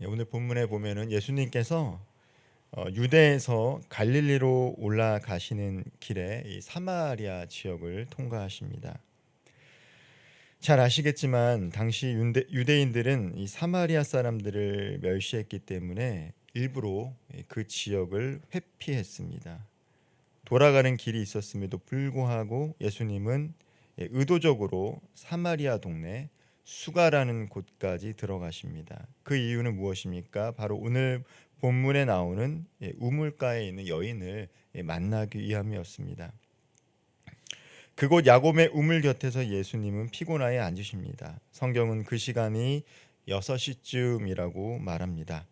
예, 오늘 본문에 보면은 예수님께서 어, 유대에서 갈릴리로 올라가시는 길에 이 사마리아 지역을 통과하십니다. 잘 아시겠지만 당시 유대, 유대 인들은 이 사마리아 사람들을 멸시했기 때문에 일부러 그 지역을 회피했습니다. 돌아가는 길이 있었음에도 불구하고 예수님은 예, 의도적으로 사마리아 동네 수가라는 곳까지 들어가십니다. 그 이유는 무엇입니까? 바로 오늘 본문에 나오는 예, 우물가에 있는 여인을 예, 만나기 위함이었습니다. 그곳 야곱의 우물 곁에서 예수님은 피곤하에 앉으십니다. 성경은 그 시간이 6시쯤이라고 말합니다.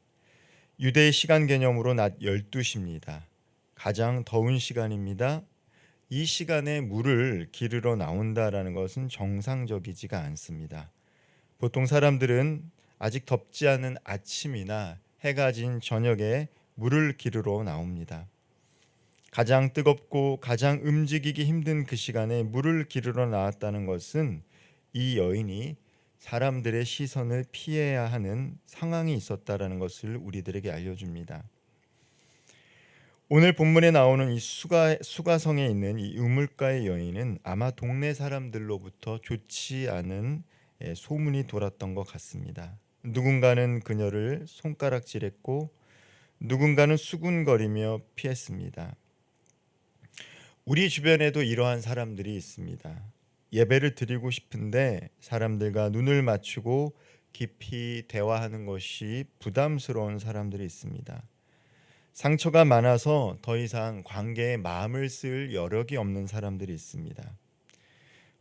유대의 시간 개념으로 낮 12시입니다. 가장 더운 시간입니다. 이 시간에 물을 기르러 나온다라는 것은 정상적이지가 않습니다. 보통 사람들은 아직 덥지 않은 아침이나 해가 진 저녁에 물을 기르러 나옵니다. 가장 뜨겁고 가장 움직이기 힘든 그 시간에 물을 기르러 나왔다는 것은 이 여인이 사람들의 시선을 피해야 하는 상황이 있었다라는 것을 우리들에게 알려줍니다. 오늘 본문에 나오는 이 수가 수가성에 있는 이 우물가의 여인은 아마 동네 사람들로부터 좋지 않은 예, 소문이 돌았던 것 같습니다. 누군가는 그녀를 손가락질했고 누군가는 수군거리며 피했습니다. 우리 주변에도 이러한 사람들이 있습니다. 예배를 드리고 싶은데 사람들과 눈을 맞추고 깊이 대화하는 것이 부담스러운 사람들이 있습니다. 상처가 많아서 더 이상 관계에 마음을 쓸 여력이 없는 사람들이 있습니다.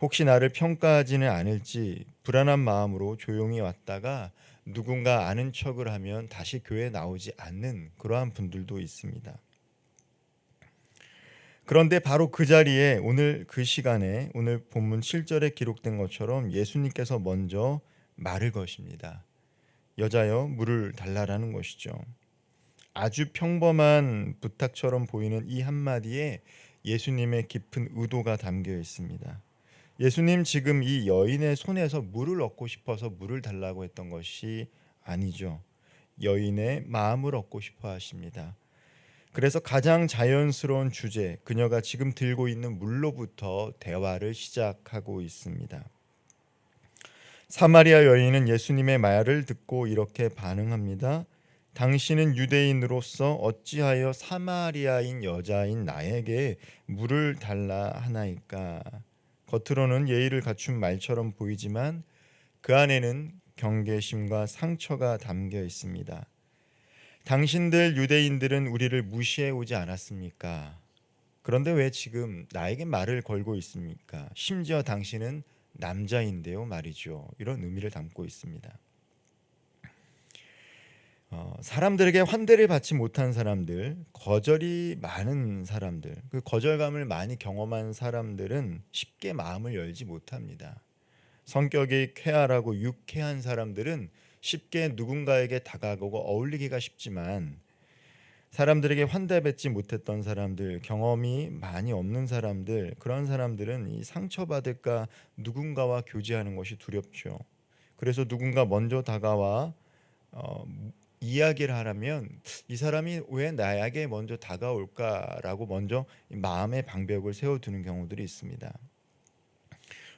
혹시 나를 평가하지는 않을지 불안한 마음으로 조용히 왔다가 누군가 아는 척을 하면 다시 교회 나오지 않는 그러한 분들도 있습니다. 그런데 바로 그 자리에 오늘 그 시간에 오늘 본문 7절에 기록된 것처럼 예수님께서 먼저 말을 것입니다. 여자여 물을 달라라는 것이죠. 아주 평범한 부탁처럼 보이는 이 한마디에 예수님의 깊은 의도가 담겨 있습니다. 예수님 지금 이 여인의 손에서 물을 얻고 싶어서 물을 달라고 했던 것이 아니죠. 여인의 마음을 얻고 싶어 하십니다. 그래서 가장 자연스러운 주제, 그녀가 지금 들고 있는 물로부터 대화를 시작하고 있습니다. 사마리아 여인은 예수님의 말을 듣고 이렇게 반응합니다. 당신은 유대인으로서 어찌하여 사마리아인 여자인 나에게 물을 달라 하나이까? 겉으로는 예의를 갖춘 말처럼 보이지만 그 안에는 경계심과 상처가 담겨 있습니다. 당신들 유대인들은 우리를 무시해 오지 않았습니까? 그런데 왜 지금 나에게 말을 걸고 있습니까? 심지어 당신은 남자인데요, 말이죠. 이런 의미를 담고 있습니다. 어, 사람들에게 환대를 받지 못한 사람들, 거절이 많은 사람들, 그 거절감을 많이 경험한 사람들은 쉽게 마음을 열지 못합니다. 성격이 쾌활하고 유쾌한 사람들은 쉽게 누군가에게 다가가고 어울리기가 쉽지만 사람들에게 환대받지 못했던 사람들, 경험이 많이 없는 사람들, 그런 사람들은 이 상처받을까 누군가와 교제하는 것이 두렵죠. 그래서 누군가 먼저 다가와 어, 이야기를 하라면 이 사람이 왜 나에게 먼저 다가올까라고 먼저 마음의 방벽을 세워두는 경우들이 있습니다.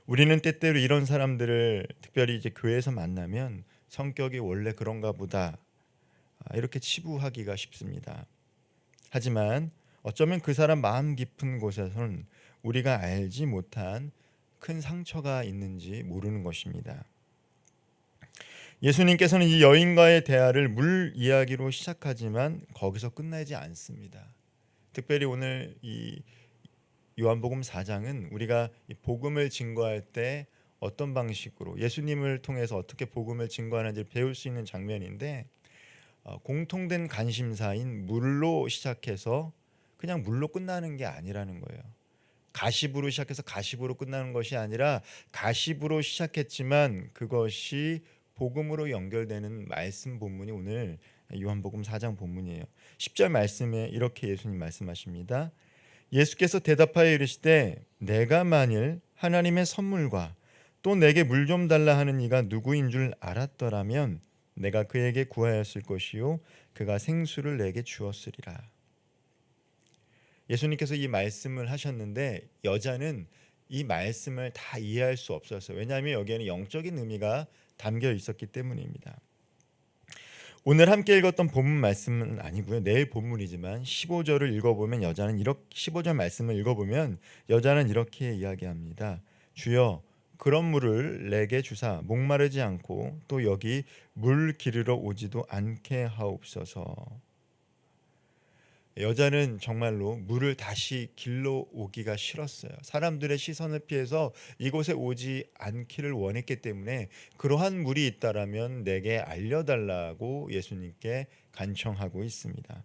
우리는 때때로 이런 사람들을 특별히 이제 교회에서 만나면 성격이 원래 그런가 보다 아, 이렇게 치부하기가 쉽습니다. 하지만 어쩌면 그 사람 마음 깊은 곳에서는 우리가 알지 못한 큰 상처가 있는지 모르는 것입니다. 예수님께서는 이 여인과의 대화를 물 이야기로 시작하지만 거기서 끝나지 않습니다. 특별히 오늘 이 요한복음 4장은 우리가 복음을 증거할 때 어떤 방식으로 예수님을 통해서 어떻게 복음을 증거하는지 배울 수 있는 장면인데 어, 공통된 관심사인 물로 시작해서 그냥 물로 끝나는 게 아니라는 거예요. 가십으로 시작해서 가십으로 끝나는 것이 아니라 가십으로 시작했지만 그것이 복음으로 연결되는 말씀 본문이 오늘 요한복음 4장 본문이에요. 10절 말씀에 이렇게 예수님 말씀하십니다. 예수께서 대답하여 이르시되 내가 만일 하나님의 선물과 또 내게 물 좀 달라 하는 이가 누구인 줄 알았더라면 내가 그에게 구하였을 것이요 그가 생수를 내게 주었으리라. 예수님께서 이 말씀을 하셨는데 여자는 이 말씀을 다 이해할 수 없었어요. 왜냐하면 여기에는 영적인 의미가 담겨 있었기 때문입니다. 오늘 함께 읽었던 본문 말씀은 아니고요. 내일 본문이지만 15절을 읽어보면 여자는 이렇게 15절 말씀을 읽어보면 여자는 이렇게 이야기합니다. 주여 그런 물을 내게 주사 목마르지 않고 또 여기 물 기르러 오지도 않게 하옵소서. 여자는 정말로 물을 다시 길러 오기가 싫었어요. 사람들의 시선을 피해서 이곳에 오지 않기를 원했기 때문에 그러한 물이 있다라면 내게 알려달라고 예수님께 간청하고 있습니다.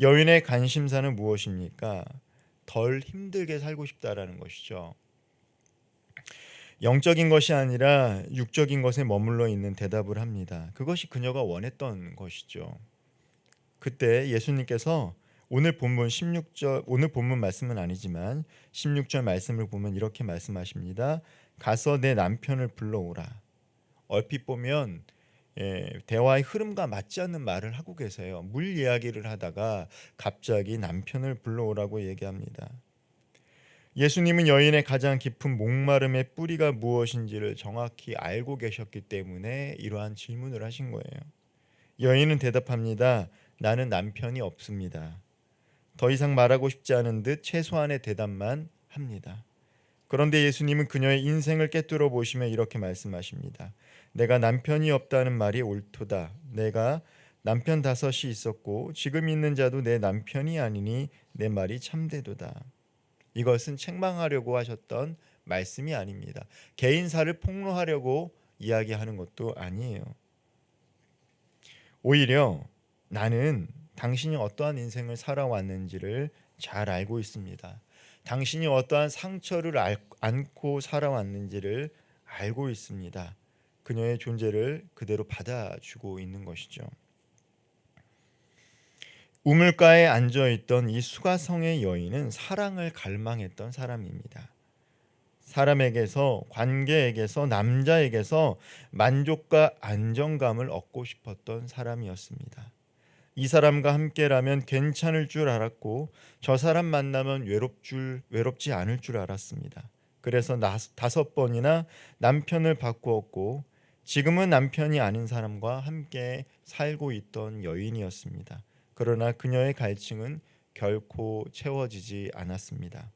여인의 관심사는 무엇입니까? 덜 힘들게 살고 싶다라는 것이죠. 영적인 것이 아니라 육적인 것에 머물러 있는 대답을 합니다. 그것이 그녀가 원했던 것이죠. 그때 예수님께서 오늘 본문 16절 오늘 본문 말씀은 아니지만 16절 말씀을 보면 이렇게 말씀하십니다. 가서 내 남편을 불러오라. 얼핏 보면 예, 대화의 흐름과 맞지 않는 말을 하고 계세요. 물 이야기를 하다가 갑자기 남편을 불러오라고 얘기합니다. 예수님은 여인의 가장 깊은 목마름의 뿌리가 무엇인지를 정확히 알고 계셨기 때문에 이러한 질문을 하신 거예요. 여인은 대답합니다. 나는 남편이 없습니다. 더 이상 말하고 싶지 않은 듯 최소한의 대답만 합니다. 그런데 예수님은 그녀의 인생을 깨뜨려 보시며 이렇게 말씀하십니다. 내가 남편이 없다는 말이 옳도다. 내가 남편 다섯이 있었고 지금 있는 자도 내 남편이 아니니 내 말이 참되도다. 이것은 책망하려고 하셨던 말씀이 아닙니다. 개인사를 폭로하려고 이야기하는 것도 아니에요. 오히려 나는 당신이 어떠한 인생을 살아왔는지를 잘 알고 있습니다. 당신이 어떠한 상처를 안고 살아왔는지를 알고 있습니다. 그녀의 존재를 그대로 받아주고 있는 것이죠. 우물가에 앉아 있던 이 수가성의 여인은 사랑을 갈망했던 사람입니다. 사람에게서 관계에게서 남자에게서 만족과 안정감을 얻고 싶었던 사람이었습니다. 이 사람과 함께라면 괜찮을 줄 알았고 저 사람 만나면 외롭 줄 외롭지 않을 줄 알았습니다. 그래서 나, 다섯 번이나 남편을 바꾸었고 지금은 남편이 아닌 사람과 함께 살고 있던 여인이었습니다. 그러나 그녀의 갈증은 결코 채워지지 않았습니다.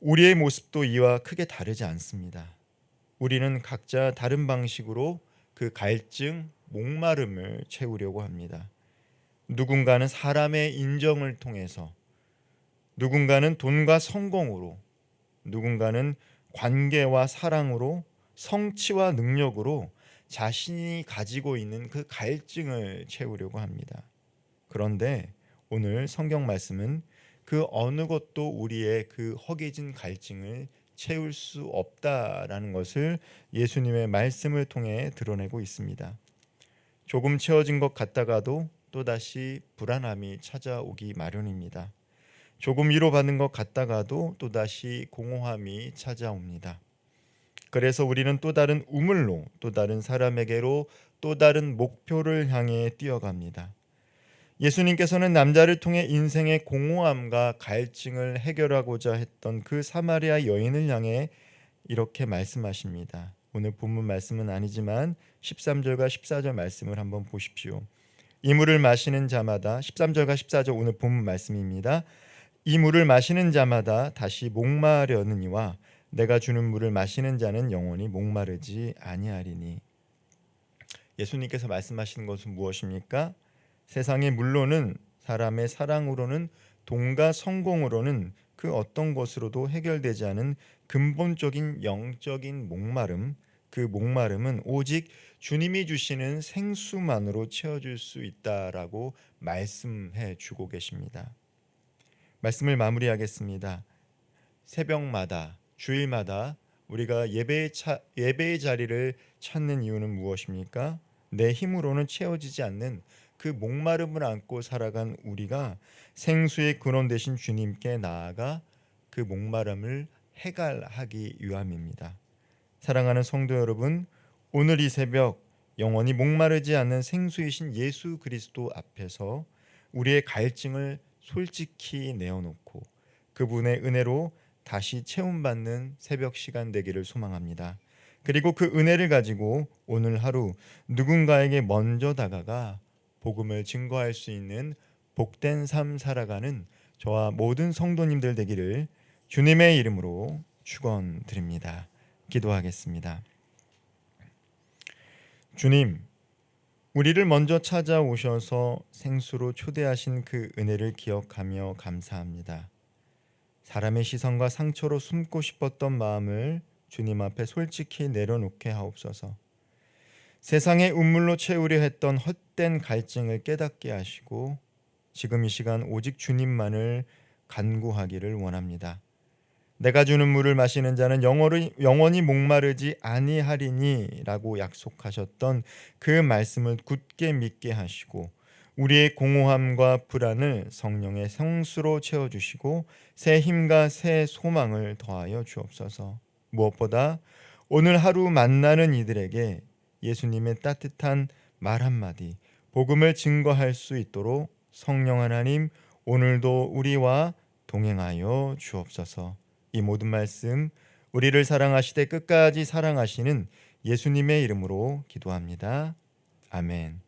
우리의 모습도 이와 크게 다르지 않습니다. 우리는 각자 다른 방식으로 그 갈증, 목마름을 채우려고 합니다. 누군가는 사람의 인정을 통해서, 누군가는 돈과 성공으로, 누군가는 관계와 사랑으로, 성취와 능력으로 자신이 가지고 있는 그 갈증을 채우려고 합니다. 그런데 오늘 성경 말씀은 그 어느 것도 우리의 그 허기진 갈증을 채울 수 없다라는 것을 예수님의 말씀을 통해 드러내고 있습니다. 조금 채워진 것 같다가도 또다시 불안함이 찾아오기 마련입니다. 조금 위로받는 것 같다가도 또다시 공허함이 찾아옵니다. 그래서 우리는 또 다른 우물로 또 다른 사람에게로 또 다른 목표를 향해 뛰어갑니다. 예수님께서는 남자를 통해 인생의 공허함과 갈증을 해결하고자 했던 그 사마리아 여인을 향해 이렇게 말씀하십니다. 오늘 본문 말씀은 아니지만 13절과 14절 말씀을 한번 보십시오. 이 물을 마시는 자마다 13절과 14절 오늘 본문 말씀입니다. 이 물을 마시는 자마다 다시 목마르느니와 내가 주는 물을 마시는 자는 영원히 목마르지 아니하리니. 예수님께서 말씀하시는 것은 무엇입니까? 세상의 물로는 사람의 사랑으로는 돈과 성공으로는 그 어떤 것으로도 해결되지 않은 근본적인 영적인 목마름, 그 목마름은 오직 주님이 주시는 생수만으로 채워줄 수 있다라고 말씀해 주고 계십니다. 말씀을 마무리하겠습니다. 새벽마다 주일마다 우리가 예배의, 차, 예배의 자리를 찾는 이유는 무엇입니까? 내 힘으로는 채워지지 않는 그 목마름을 안고 살아간 우리가 생수의 근원 되신 주님께 나아가 그 목마름을 해갈하기 위함입니다. 사랑하는 성도 여러분, 오늘 이 새벽 영원히 목마르지 않는 생수이신 예수 그리스도 앞에서 우리의 갈증을 솔직히 내어놓고 그분의 은혜로 다시 채움받는 새벽 시간 되기를 소망합니다. 그리고 그 은혜를 가지고 오늘 하루 누군가에게 먼저 다가가 복음을 증거할 수 있는 복된 삶 살아가는 저와 모든 성도님들 되기를 주님의 이름으로 축원드립니다. 기도하겠습니다. 주님, 우리를 먼저 찾아오셔서 생수로 초대하신 그 은혜를 기억하며 감사합니다. 사람의 시선과 상처로 숨고 싶었던 마음을 주님 앞에 솔직히 내려놓게 하옵소서. 세상의 운물로 채우려 했던 헛된 갈증을 깨닫게 하시고 지금 이 시간 오직 주님만을 간구하기를 원합니다. 내가 주는 물을 마시는 자는 영원히, 영원히 목마르지 아니하리니라고 약속하셨던 그 말씀을 굳게 믿게 하시고 우리의 공허함과 불안을 성령의 성수로 채워 주시고 새 힘과 새 소망을 더하여 주옵소서. 무엇보다 오늘 하루 만나는 이들에게 예수님의 따뜻한 말 한마디 복음을 증거할 수 있도록 성령 하나님 오늘도 우리와 동행하여 주옵소서. 이 모든 말씀 우리를 사랑하시되 끝까지 사랑하시는 예수님의 이름으로 기도합니다. 아멘.